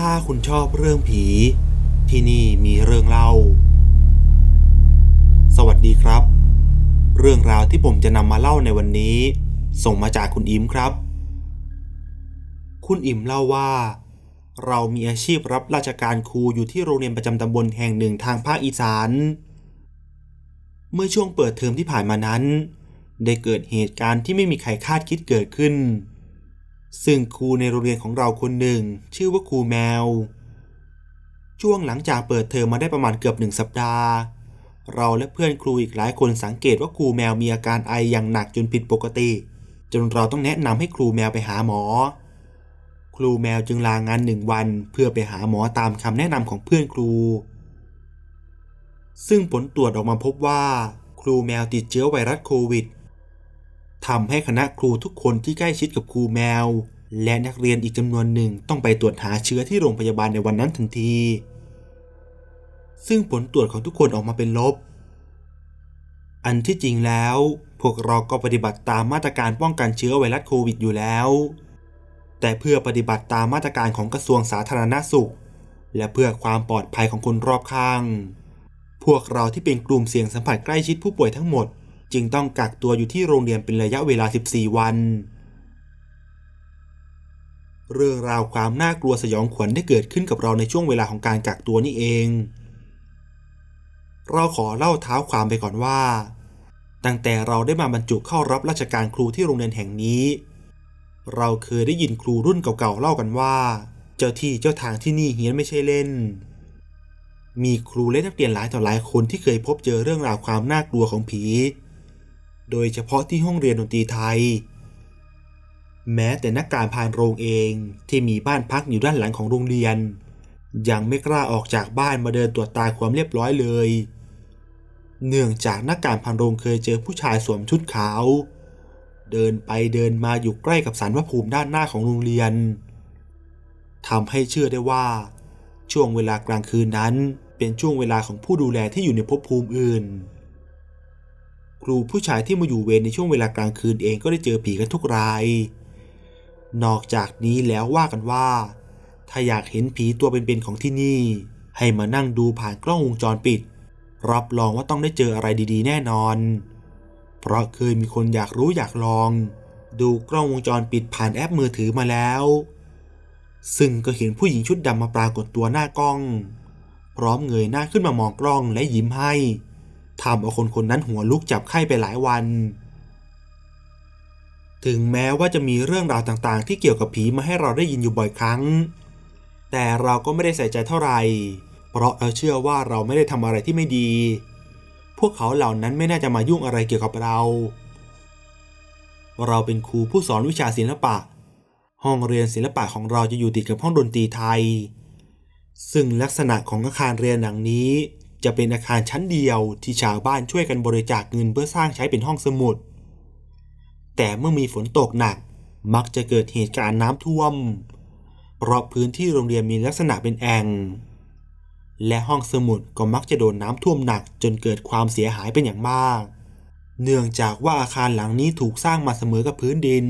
ถ้าคุณชอบเรื่องผี ที่นี่มีเรื่องเล่า สวัสดีครับ เรื่องราวที่ผมจะนำมาเล่าในวันนี้ ส่งมาจากคุณอิมครับ คุณอิมเล่าว่า เรามีอาชีพรับราชการครูอยู่ที่โรงเรียนประจำตำบลแห่งหนึ่งทางภาคอีสาน เมื่อช่วงเปิดเทอมที่ผ่านมานั้น ได้เกิดเหตุการณ์ที่ไม่มีใครคาดคิดเกิดขึ้น ซึ่งครูในโรงเรียนของเราคนหนึ่ง ชื่อว่าครูแมว ช่วงหลังจากเปิดเทอมมาได้ประมาณเกือบหนึ่งสัปดาห์ เราและเพื่อนครูอีกหลายคนสังเกตว่าครูแมวมีอาการไออย่างหนักจนผิดปกติ จนเราต้องแนะนำให้ครูแมวไปหาหมอ ครูแมวจึงลางานหนึ่งวัน เพื่อไปหาหมอตามคำแนะนำของเพื่อนครู ซึ่งผลตรวจออกมาพบว่า ครูแมวติดเชื้อไวรัสโควิด ทำให้คณะครูทุกคนที่ใกล้ชิดกับครูแมว และนักเรียนอีกจำนวนหนึ่งต้องไปตรวจหาเชื้อที่โรงพยาบาลในวันนั้นทันที ซึ่งผลตรวจของทุกคนออกมาเป็นลบ อันที่จริงแล้ว พวกเราก็ปฏิบัติตามมาตรการป้องกันเชื้อไวรัสโควิดอยู่แล้ว แต่เพื่อปฏิบัติตามมาตรการของกระทรวงสาธารณสุข และเพื่อความปลอดภัยของคนรอบข้าง พวกเราที่เป็นกลุ่มเสี่ยงสัมผัสใกล้ชิดผู้ป่วยทั้งหมด จึงต้องกักตัวอยู่ที่โรงเรียนเป็นระยะเวลา 14 วัน เรื่องราวความน่ากลัวสยองขวัญได้เกิดขึ้นกับเราในช่วงเวลาของการกักตัวนี่เอง เราขอเล่าเท้าความไปก่อนว่า ตั้งแต่เราได้มาบรรจุเข้ารับราชการครูที่โรงเรียนแห่งนี้ เราเคยได้ยินครูรุ่นเก่าๆเล่ากันว่า เจ้าที่เจ้าทางที่นี่เฮี้ยนไม่ใช่เล่นมีครูและนักเรียนหลายต่อหลายคนที่เคยพบเจอเรื่องราวความน่ากลัวของผี โดยเฉพาะที่ห้องเรียนดนตรีไทย แม้แต่นักการพานโรงเองที่มีบ้านพักอยู่ด้านหลังของโรงเรียน ยังไม่กล้าออกจากบ้านมาเดินตรวจตาความเรียบร้อยเลย เนื่องจากนักการพานโรงเคยเจอผู้ชายสวมชุดขาว เดินไปเดินมาอยู่ใกล้กับสารพระภูมิด้านหน้าของโรงเรียนทำให้เชื่อได้ว่า ช่วงเวลากลางคืนนั้นเป็นช่วงเวลาของผู้ดูแลที่อยู่ในภพภูมิอื่น ครูผู้ชายที่มาอยู่เวรในช่วงเวลากลางคืนเองก็ได้เจอผีกันทุกราย นอกจากนี้แล้วว่ากันว่า ถ้าอยากเห็นผีตัวเป็นๆของที่นี่ ให้มานั่งดูผ่านกล้องวงจรปิด รับรองว่าต้องได้เจออะไรดีๆ แน่นอน เพราะเคยมีคนอยากรู้อยากลอง ดูกล้องวงจรปิดผ่านแอปมือถือมาแล้ว ซึ่งก็เห็นผู้หญิงชุดดำมาปรากฏตัวหน้ากล้อง พร้อมเงยหน้าขึ้นมามองกล้องและยิ้มให้ ทำเอาคนคนนั้นหัวลุกจับไข้ไปหลายวัน ถึงแม้ว่าจะมีเรื่องราวต่างๆ ที่เกี่ยวกับผีมาให้เราได้ยินอยู่บ่อยครั้ง แต่เราก็ไม่ได้ใส่ใจเท่าไหร่ เพราะเราเชื่อว่าเราไม่ได้ทำอะไรที่ไม่ดี พวกเขาเหล่านั้นไม่น่าจะมายุ่งอะไรเกี่ยวกับเรา เราเป็นครูผู้สอนวิชาศิลปะ ห้องเรียนศิลปะของเราจะอยู่ติดกับห้องดนตรีไทย ซึ่งลักษณะของอาคารเรียนหลังนี้ จะเป็นอาคารชั้นเดียวที่ชาวบ้านช่วยกันบริจาคเงินเพื่อสร้างใช้เป็นห้องสมุด แต่เมื่อมีฝนตกหนักมักจะเกิดเหตุการณ์น้ำท่วม เพราะพื้นที่โรงเรียนมีลักษณะเป็นแอ่ง และห้องสมุดก็มักจะโดนน้ำท่วมหนักจนเกิดความเสียหายเป็นอย่างมาก เนื่องจากว่าอาคารหลังนี้ถูกสร้างมาเสมอกับพื้นดิน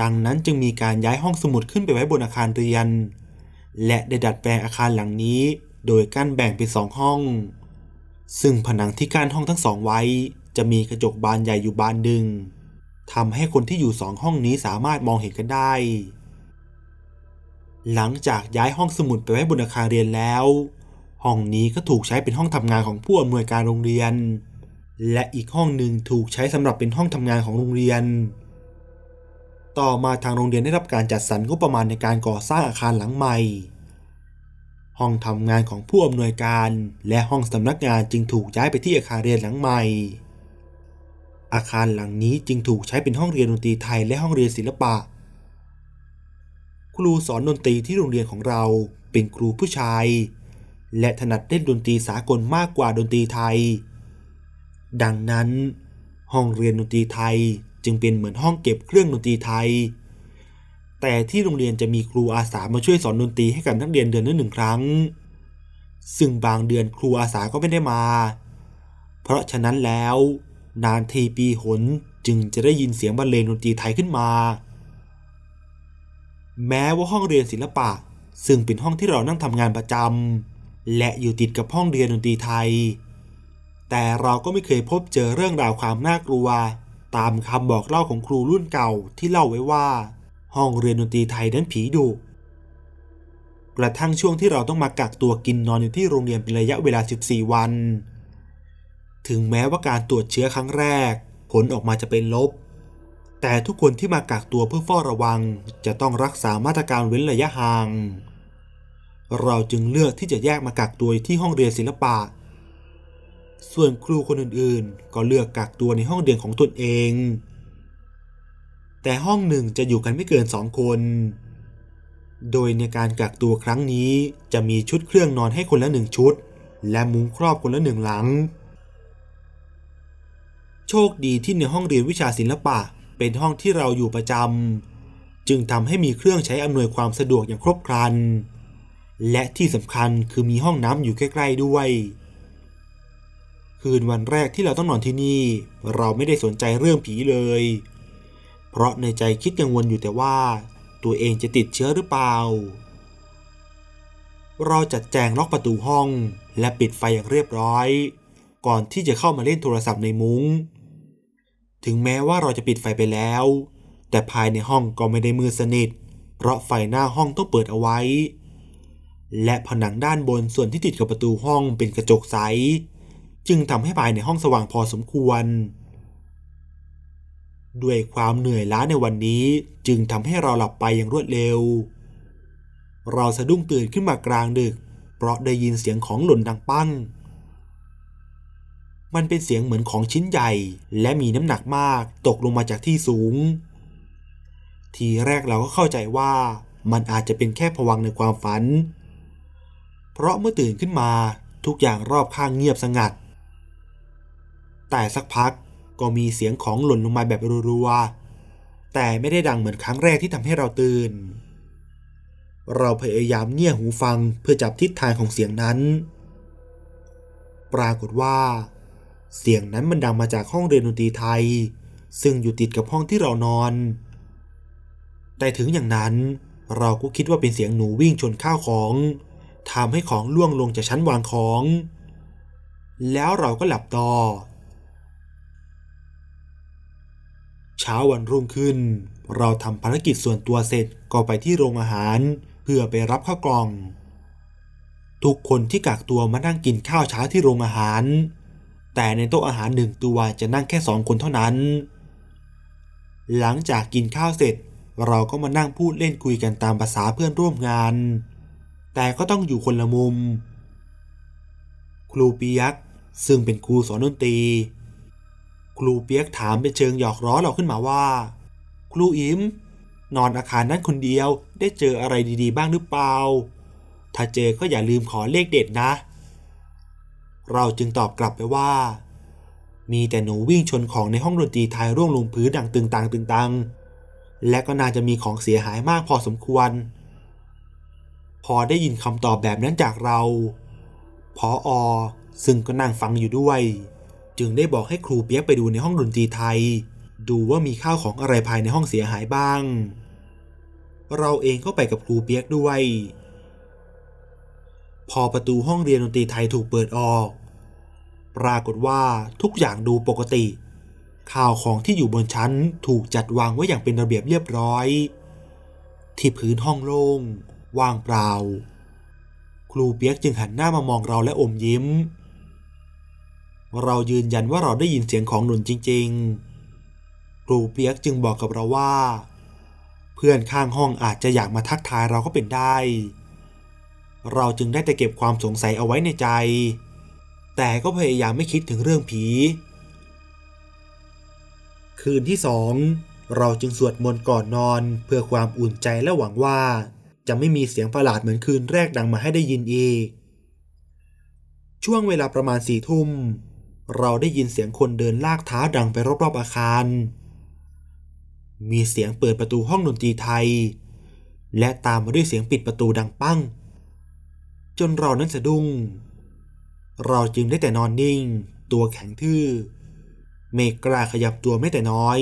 ดังนั้นจึงมีการย้ายห้องสมุดขึ้นไปไว้บนอาคารเรียน และได้ดัดแปลงอาคารหลังนี้ โดยกั้นแบ่งเป็นสองห้อง ซึ่งผนังที่กั้นห้องทั้งสองไว้ จะมีกระจกบานใหญ่อยู่บานหนึ่งทำให้คนที่อยู่สองห้องนี้สามารถมองเห็นกันได้ หลังจากย้ายห้องสมุดไปไว้บนอาคารเรียนแล้ว ห้องนี้ก็ถูกใช้เป็นห้องทำงานของผู้อำนวยการโรงเรียน และอีกห้องหนึ่งถูกใช้สำหรับเป็นห้องทำงานของโรงเรียน ต่อมาทางโรงเรียนได้รับการจัดสรรงบประมาณในการก่อสร้างอาคารหลังใหม่ ห้องทำงานของผู้อำนวยการ และห้องสำนักงานจึงถูกย้ายไปที่อาคารเรียนหลังใหม่ อาคารหลังนี้จึงถูกใช้เป็นห้องเรียนดนตรีไทยและห้องเรียนศิลปะ ครูสอนดนตรีที่โรงเรียนของเราเป็นครูผู้ชาย และถนัดเล่นดนตรีสากลมากกว่าดนตรีไทย ดังนั้น ห้องเรียนดนตรีไทยจึงเป็นเหมือนห้องเก็บเครื่องดนตรีไทย แต่ที่โรงเรียนจะมีครูอาสามาช่วยสอนดนตรีให้กับนักเรียนเดือนละหนึ่งครั้ง ซึ่งบางเดือนครูอาสาก็ไม่ได้มา เพราะฉะนั้นแล้ว นานทีปีหนจึงจะได้ยินเสียงบรรเลงดนตรีไทยขึ้นมา แม้ว่าห้องเรียนศิลปะ ซึ่งเป็นห้องที่เรานั่งทำงานประจำและอยู่ติดกับห้องเรียนดนตรีไทย แต่เราก็ไม่เคยพบเจอเรื่องราวความน่ากลัว ตามคำบอกเล่าของครูรุ่นเก่าที่เล่าไว้ว่า ห้องเรียนดนตรีไทยนั้นผีดุกระทั่งช่วงที่เราต้องมากักตัวกินนอนอยู่ที่โรงเรียนเป็นระยะเวลา 14 วัน ถึงแม้ว่าการตรวจเชื้อครั้งแรก ผลออกมาจะเป็นลบ แต่ทุกคนที่มากักตัวเพื่อเฝ้าระวัง จะต้องรักษามาตรการเว้นระยะห่าง เราจึงเลือกที่จะแยกมากักตัวที่ห้องเรียนศิลปะ ส่วนครูคนอื่นๆ ก็เลือกกักตัวในห้องเรียนของตนเอง แต่ห้องหนึ่งจะอยู่กันไม่เกินสองคน โดยในการกักตัวครั้งนี้จะมีชุดเครื่องนอนให้คนละหนึ่งชุด และมุ้งครอบคนละหนึ่งหลัง โชคดีที่ในห้องเรียนวิชาศิลปะเป็นห้องที่เราอยู่ประจำจึงทำให้มีเครื่องใช้อำนวยความสะดวกอย่างครบครัน และที่สำคัญคือมีห้องน้ำอยู่ใกล้ ๆด้วย คืนวันแรกที่เราต้องนอนที่นี่ เราไม่ได้สนใจเรื่องผีเลย เพราะในใจคิดกังวลอยู่แต่ว่า ตัวเองจะติดเชื้อหรือเปล่า เราจัดแจงล็อกประตูห้อง และปิดไฟอย่างเรียบร้อย ก่อนที่จะเข้ามาเล่นโทรศัพท์ในมุง้ง ถึงแม้ว่าเราจะปิดไฟไปแล้ว แต่ภายในห้องก็ไม่ได้มืดสนิท เพราะไฟหน้าห้องต้องเปิดเอาไว้ และผนังด้านบนส่วนที่ติดกับประตูห้องเป็นกระจกใส จึงทำให้ภายในห้องสว่างพอสมควร ด้วยความเหนื่อยล้าในวันนี้จึงทำให้เราหลับไปอย่างรวดเร็ว เราสะดุ้งตื่นขึ้นมากลางดึก เพราะได้ยินเสียงของหล่นดังปั้ง มันเป็นเสียงเหมือนของชิ้นใหญ่ และมีน้ำหนักมากตกลงมาจากที่สูง ทีแรกเราก็เข้าใจว่ามันอาจจะเป็นแค่ผวังในความฝัน เพราะเมื่อตื่นขึ้นมาทุกอย่างรอบข้างเงียบสงัด แต่สักพัก ก็มีเสียงของหล่นลงมาแบบรัวๆ แต่ไม่ได้ดังเหมือนครั้งแรกที่ทำให้เราตื่น เราพยายามเงี่ยหูฟังเพื่อจับทิศทางของเสียงนั้น ปรากฏว่า เสียงนั้นมันดังมาจากห้องเรียนดนตรีไทย ซึ่งอยู่ติดกับห้องที่เรานอน แต่ถึงอย่างนั้นเราก็คิดว่าเป็นเสียงหนูวิ่งชนข้าวของทำให้ของล่วงลงจากชั้นวางของ แล้วเราก็หลับต่อ เช้าวันรุ่งขึ้น เราทำภารกิจส่วนตัวเสร็จก็ไปที่โรงอาหาร เพื่อไปรับข้าวกล่อง ทุกคนที่กักตัวมานั่งกินข้าวเช้าที่โรงอาหาร แต่ในโต๊ะอาหารหนึ่งตัวจะนั่งแค่สองคนเท่านั้น หลังจากกินข้าวเสร็จ เราก็มานั่งพูดเล่นคุยกันตามภาษาเพื่อนร่วมงาน แต่ก็ต้องอยู่คนละมุม ครูปียักษ์ซึ่งเป็นครูสอนดนตรี ครูเปียกถามเป็นเชิงหยอกล้อเราขึ้นมาว่า ครูอิมนอนอาคารนั้นคนเดียวได้เจออะไรดีๆ บ้างหรือเปล่า ถ้าเจอก็อย่าลืมขอเลขเด็ดนะ เราจึงตอบกลับไปว่า มีแต่หนูวิ่งชนของในห้องดนตรีไทยร่วงลงพื้นดังตึงตังตึงตัง และก็น่าจะมีของเสียหายมากพอสมควร พอได้ยินคำตอบแบบนั้นจากเราพออซึ่งก็นั่งฟังอยู่ด้วย จึงได้บอกให้ครูเปียกไปดูในห้องดนตรีไทย ดูว่ามีข้าวของอะไรภายในห้องเสียหายบ้าง เราเองก็ไปกับครูเปียกด้วย พอประตูห้องเรียนดนตรีไทยถูกเปิดออก ปรากฏว่าทุกอย่างดูปกติ ข้าวของที่อยู่บนชั้นถูกจัดวางไว้อย่างเป็นระเบียบเรียบร้อย ที่พื้นห้องโล่งว่างเปล่า ครูเปียกจึงหันหน้ามามองเราและอมยิ้ม เรายืนยันว่าเราได้ยินเสียงของหนุนจริง ๆ ครูเปียกจึงบอกกับเราว่า เพื่อนข้างห้องอาจจะอยากมาทักทายเราก็เป็นได้ เราจึงได้แต่เก็บความสงสัยเอาไว้ในใจ แต่ก็พยายามไม่คิดถึงเรื่องผี คืนที่สองเราจึงสวดมนต์ก่อนนอนเพื่อความอุ่นใจและหวังว่า จะไม่มีเสียงประหลาดเหมือนคืนแรกดังมาให้ได้ยินอีก ช่วงเวลาประมาณสี่ทุ่ม เราได้ยินเสียงคนเดินลากเท้าดังไปรอบๆอาคาร มีเสียงเปิดประตูห้องดนตรีไทย และตามมาด้วยเสียงปิดประตูดังปั้ง จนเรานั้นสะดุ้ง เราจึงได้แต่นอนนิ่ง ตัวแข็งทื่อ ไม่กล้าขยับตัวไม่แต่น้อย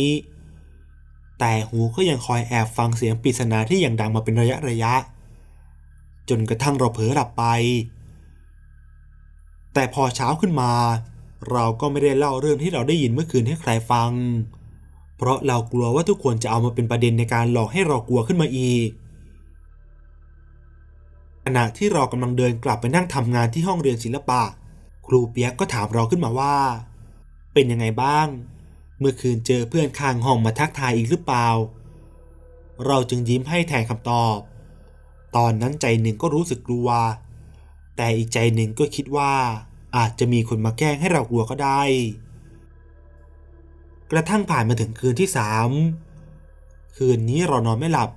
แต่หูก็ยังคอยแอบฟังเสียงปริศนาที่ยังดังมาเป็นระยะระยะ จนกระทั่งเราเผลอหลับไป แต่พอเช้าขึ้นมา เราก็ไม่ได้เล่าเรื่องที่เราได้ยินเมื่อคืนให้ใครฟัง เพราะเรากลัวว่าทุกคนจะเอามาเป็นประเด็นในการหลอกให้เรากลัวขึ้นมาอีก ขณะที่เรากำลังเดินกลับไปนั่งทำงานที่ห้องเรียนศิลปะ ครูเปียกก็ถามเราขึ้นมาว่า เป็นยังไงบ้าง เมื่อคืนเจอเพื่อนข้างห้องมาทักทายอีกหรือเปล่า เราจึงยิ้มให้แทนคำตอบ ตอนนั้นใจหนึ่งก็รู้สึกกลัว แต่อีกใจหนึ่งก็คิดว่า อาจจะมีคนมาแกล้งให้เรากลัวก็ได้ กระทั่งผ่านมาถึงคืนที่สามคืนนี้เรานอนไม่หลับ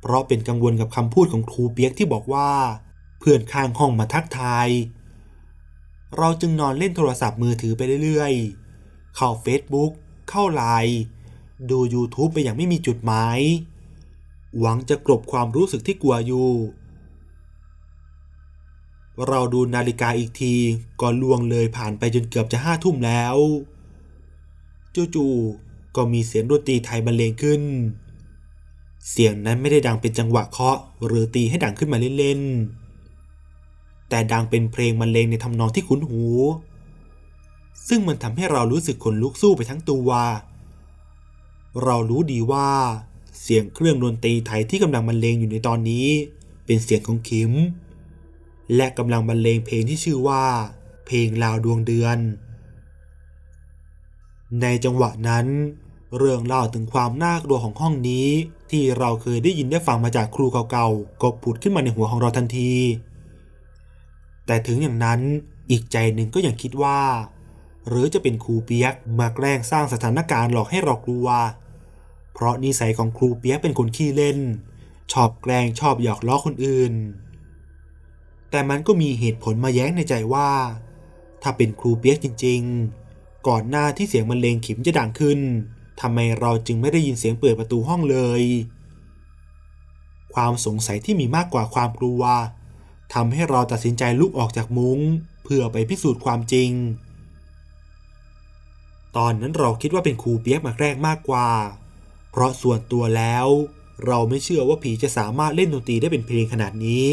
เพราะเป็นกังวลกับคำพูดของครูเปียกที่บอกว่า เพื่อนข้างห้องมาทักทาย เราจึงนอนเล่นโทรศัพท์มือถือไปเรื่อยๆ เข้า Facebook เข้าไลน์ดู YouTube ไปอย่างไม่มีจุดหมาย หวังจะกลบความรู้สึกที่กลัวอยู่ เราดูนาฬิกาอีกทีก็ล่วงเลยผ่านไปจนเกือบจะห้าทุ่มแล้ว จู่ๆก็มีเสียงดนตรีไทยบรรเลงขึ้น เสียงนั้นไม่ได้ดังเป็นจังหวะเคาะ หรือตีให้ดังขึ้นมาเล่นๆ แต่ดังเป็นเพลงบรรเลงในทำนองที่คุ้นหู ซึ่งมันทำให้เรารู้สึกขนลุกสู้ไปทั้งตัวเรารู้ดีว่า เสียงเครื่องดนตรีไทยที่กำลังบรรเลงอยู่ในตอนนี้ เป็นเสียงของคิม และกำลังบรรเลงเพลงที่ชื่อว่า เพลงลาวดวงเดือน ในจังหวะนั้น เรื่องเล่าถึงความน่ากลัวของห้องนี้ ที่เราเคยได้ยินได้ฟังมาจากครูเก่าๆก็ผุดขึ้นมาในหัวของเราทันที แต่ถึงอย่างนั้นอีกใจหนึ่งก็ยังคิดว่า หรือจะเป็นครูเปียกมาแกล้งสร้างสถานการณ์หลอกให้เรากลัว เพราะนิสัยของครูเปียกเป็นคนขี้เล่น ชอบแกล้งชอบหยอกล้อคนอื่น แต่มันก็มีเหตุผลมาแย้งในใจว่า ถ้าเป็นครูเปียกจริง ๆ ก่อนหน้าที่เสียงบรรเลงขิมจะดังขึ้นทำไมเราจึงไม่ได้ยินเสียงเปิดประตูห้องเลย ความสงสัยที่มีมากกว่าความกลัวทำให้เราตัดสินใจลุกออกจากมุง้ง เพื่อไปพิสูจน์ความจริง ตอนนั้นเราคิดว่าเป็นครูเปียกมาแกล้งมากกว่า เพราะส่วนตัวแล้ว เราไม่เชื่อว่าผีจะสามารถเล่นดนตรีได้เป็นเพลงขนาดนี้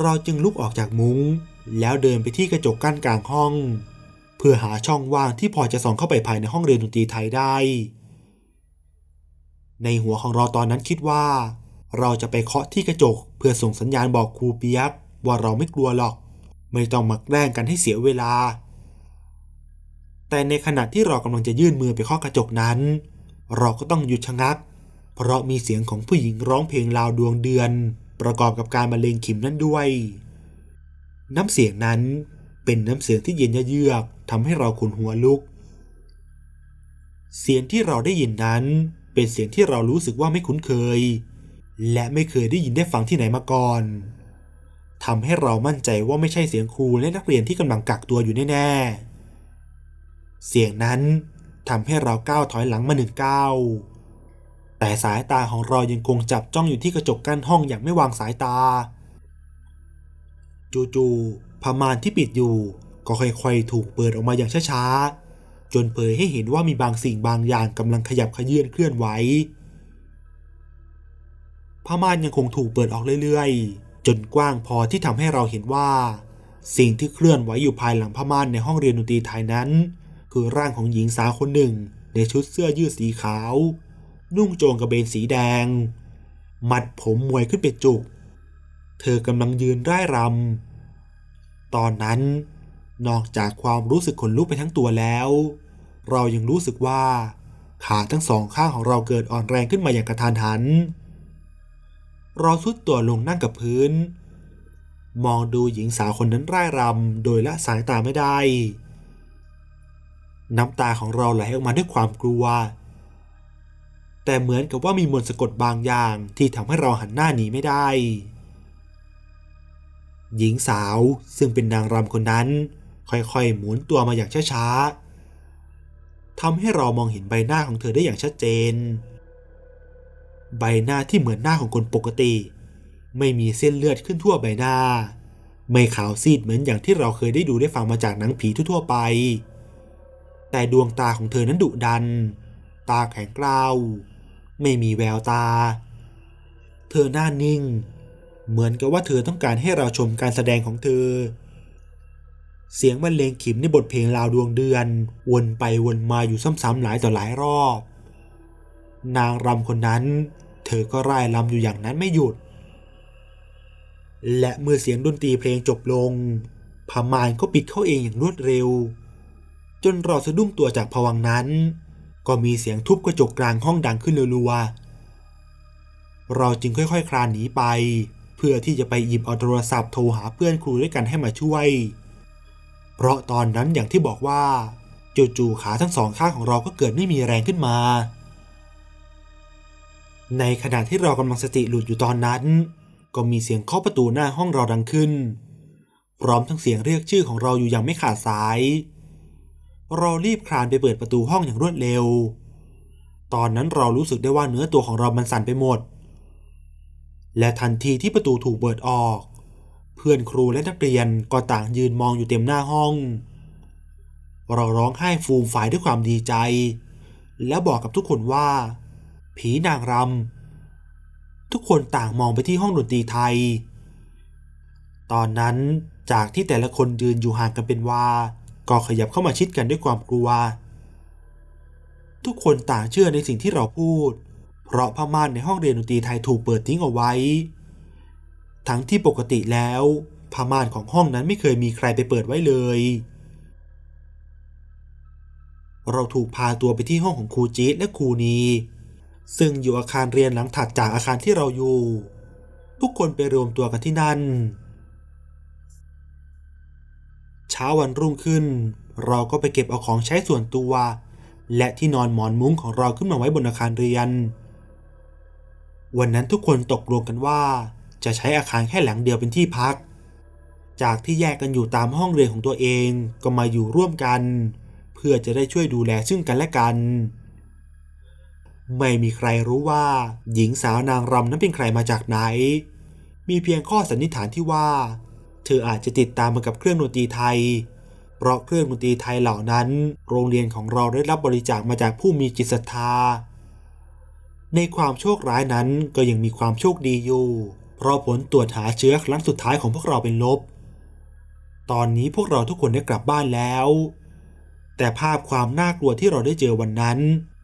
เราจึงลุกออกจากมุง้ง แล้วเดินไปที่กระจกกั้นกลางห้อง เพื่อหาช่องว่างที่พอจะส่องเข้าไปภายในห้องเรียนดนตรีไทยได้ ในหัวของเราตอนนั้นคิดว่า เราจะไปเคาะที่กระจก เพื่อส่งสัญญาณบอกครูเปียกว่าเราไม่กลัวหรอก ไม่ต้องมาแกล้งกันให้เสียเวลา แต่ในขณะที่เรากำลังจะยื่นมือไปเคาะกระจกนั้น เราก็ต้องหยุดชะงัก เพราะมีเสียงของผู้หญิงร้องเพลงลาวดวงเดือน ประกอบกับการบรรเลงขิมนั่นด้วย น้ำเสียงนั้นเป็นน้ำเสียงที่เย็นเยือกทำให้เราขนหัวลุก เสียงที่เราได้ยินนั้นเป็นเสียงที่เรารู้สึกว่าไม่คุ้นเคย และไม่เคยได้ยินได้ฟังที่ไหนมาก่อนทำให้เรามั่นใจว่าไม่ใช่เสียงครูและนักเรียนที่กำลังกักตัวอยู่แน่ๆ เสียงนั้นทำให้เราก้าวถอยหลังมาหนึ่งก้าว แต่สายตาของเรายังคงจับจ้องอยู่ที่กระจกกั้นห้องอย่างไม่วางสายตา จู่ๆผ้าม่านที่ปิดอยู่ ก็ค่อยๆถูกเปิดออกมาอย่างช้าๆจนเผยให้เห็นว่ามีบางสิ่งบางอย่างกำลังขยับขยื่นเคลื่อนไหวผ้าม่านยังคงถูกเปิดออกเรื่อยๆ จนกว้างพอที่ทำให้เราเห็นว่า สิ่งที่เคลื่อนไหวอยู่ภายหลังผ้าม่านในห้องเรียนดนตรีไทยนั้น คือร่างของหญิงสาวคนหนึ่งในชุดเสื้อยืดสีขาว นุ่งโจงกระเบนสีแดง มัดผมมวยขึ้นเป็นจุก เธอกำลังยืนร่ายรำ ตอนนั้น นอกจากความรู้สึกขนลุกไปทั้งตัวแล้ว เรายังรู้สึกว่า ขาทั้งสองข้างของเราเกิดอ่อนแรงขึ้นมาอย่างกระทันหัน เราสุดตัวลงนั่งกับพื้น มองดูหญิงสาวคนนั้นร่ายรำโดยละสายตาไม่ได้ น้ำตาของเราไหลออกมาด้วยความกลัว แต่เหมือนกับว่ามีมนต์สะกดบางอย่างที่ทำให้เราหันหน้าหนีไม่ได้ หญิงสาวซึ่งเป็นนางรำคนนั้น ค่อยๆ หมุนตัวมาอย่างช้าๆทำให้เรามองเห็นใบหน้าของเธอได้อย่างชัดเจน ใบหน้าที่เหมือนหน้าของคนปกติ ไม่มีเส้นเลือดขึ้นทั่วใบหน้า ไม่ขาวซีดเหมือนอย่างที่เราเคยได้ดูได้ฟังมาจากหนังผีทั่วๆไป แต่ดวงตาของเธอนั้นดุดัน ตาแข็งกร้าว ไม่มีแววตา เธอหน้านิ่ง เหมือนกับว่าเธอต้องการให้เราชมการแสดงของเธอ เสียงบรรเลงขิมในบทเพลงลาวดวงเดือน วนไปวนมาอยู่ซ้ำๆหลายต่อหลายรอบ นางรำคนนั้น เธอก็ร่ายรำอยู่อย่างนั้นไม่หยุด และเมื่อเสียงดนตรีเพลงจบลงพามานก็ปิดเข้าเองอย่างรวดเร็ว จนเราสะดุ้งตัวจากผวังนั้น ก็มีเสียงทุบกระจกกลางห้องดังขึ้นรัวๆเราจึงค่อยๆ คลานหนีไป เพื่อที่จะไปหยิบเอาโทรศัพท์โทรหาเพื่อนครูด้วยกันให้มาช่วย เพราะตอนนั้นอย่างที่บอกว่าจู่ๆขาทั้งสองข้างของเราก็เกิดไม่มีแรงขึ้นมา ในขณะที่เรากำลังสติหลุดอยู่ตอนนั้น ก็มีเสียงเคาะประตูหน้าห้องเราดังขึ้น พร้อมทั้งเสียงเรียกชื่อของเราอยู่อย่างไม่ขาดสาย เรารีบคลานไปเปิดประตูห้องอย่างรวดเร็ว ตอนนั้นเรารู้สึกได้ว่าเนื้อตัวของเรามันสั่นไปหมด และทันทีที่ประตูถูกเปิดออก เพื่อนครูและนักเรียนก็ต่างยืนมองอยู่เต็มหน้าห้อง เราร้องไห้ฟูมฝ่ายด้วยความดีใจ แล้วบอกกับทุกคนว่า ผีนางรำทุกคนต่างมองไปที่ห้องดนตรีไทย ตอนนั้นจากที่แต่ละคนยืนอยู่ห่างกันเป็นว่า ก็ขยับเข้ามาชิดกันด้วยความกลัว ทุกคนต่างเชื่อในสิ่งที่เราพูด เพราะผ้าม่านในห้องเรียนดนตรีไทยถูกเปิดทิ้งเอาไว้ ทั้งที่ปกติแล้วผ้าม่านของห้องนั้นไม่เคยมีใครไปเปิดไว้เลย เราถูกพาตัวไปที่ห้องของครูจีและครูนี ซึ่งอยู่อาคารเรียนหลังถัดจากอาคารที่เราอยู่ ทุกคนไปรวมตัวกันที่นั่น ช้าวันรุ่งขึ้น เราก็ไปเก็บเอาของใช้ส่วนตัว และที่นอนหมอนมุ้งของเราขึ้นมาไว้บนอาคารเรียน วันนั้นทุกคนตกลงกันว่า จะใช้อาคารแค่หลังเดียวเป็นที่พัก จากที่แยกกันอยู่ตามห้องเรียนของตัวเองก็มาอยู่ร่วมกัน เพื่อจะได้ช่วยดูแลซึ่งกันและกัน ไม่มีใครรู้ว่า หญิงสาวนางรำนั้นเป็นใครมาจากไหน มีเพียงข้อสันนิษฐานที่ว่า ออาจจะติดตามมากับเครื่องดนตรีไทย เพราะเครื่องดนตรีไทยเหล่านั้น โรงเรียนของเราได้รับบริจาคมาจากผู้มีจิตศรัทธา ในความโชคร้ายนั้นก็ยังมีความโชคดีอยู่ เพราะผลตรวจหาเชื้อครั้งสุดท้ายของพวกเราเป็นลบ ตอนนี้พวกเราทุกคนได้กลับบ้านแล้ว แต่ภาพความน่ากลัวที่เราได้เจอวันนั้น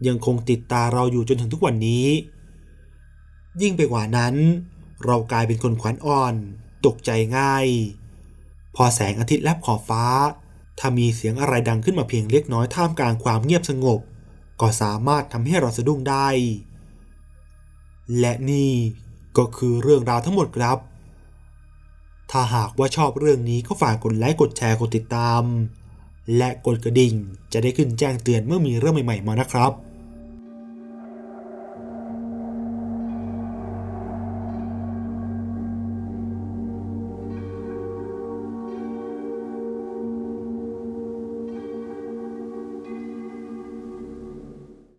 ยังคงติดตาเราอยู่จนถึงทุกวันนี้ ยิ่งไปกว่านั้น เรากลายเป็นคนขวัญอ่อน ตกใจง่าย พอแสงอาทิตย์แลบขอบฟ้า ถ้ามีเสียงอะไรดังขึ้นมาเพียงเล็กน้อยท่ามกลางความเงียบสงบ ก็สามารถทำให้เราสะดุ้งได้ และนี่ก็คือเรื่องราวทั้งหมดครับ ถ้าหากว่าชอบเรื่องนี้ก็ฝากกดไลค์กดแชร์กดติดตาม และกดกระดิ่งจะได้ขึ้นแจ้งเตือนเมื่อมีเรื่องใหม่ๆมานะครับ